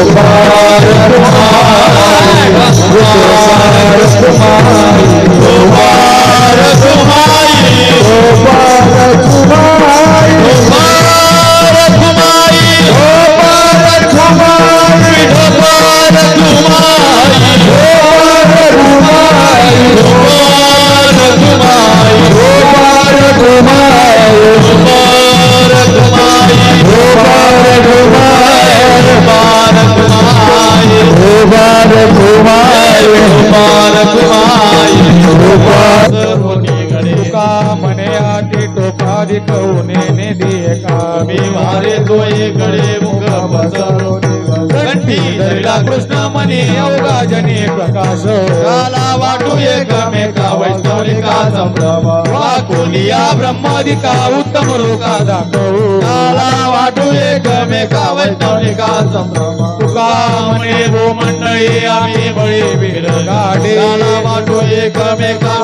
गोपाल कुमार गोपाल कुमार तुका म्हणे आटी टोपादी कवने ने दिये का? मी मारे तो कडे मुख कंठी कृष्ण म्हणे अवघा जने प्रकाश. काला वाटू एकमेका वैष्णविका संभ्रम. वाकुलिया ब्रह्मादिका उत्तम लोका दाखवू. वाटू एकमेका वैष्णविका संभ्रम. तुका म्हणे भो मंडळी आम्ही बळी बेल गाडे. वाटू एकमेका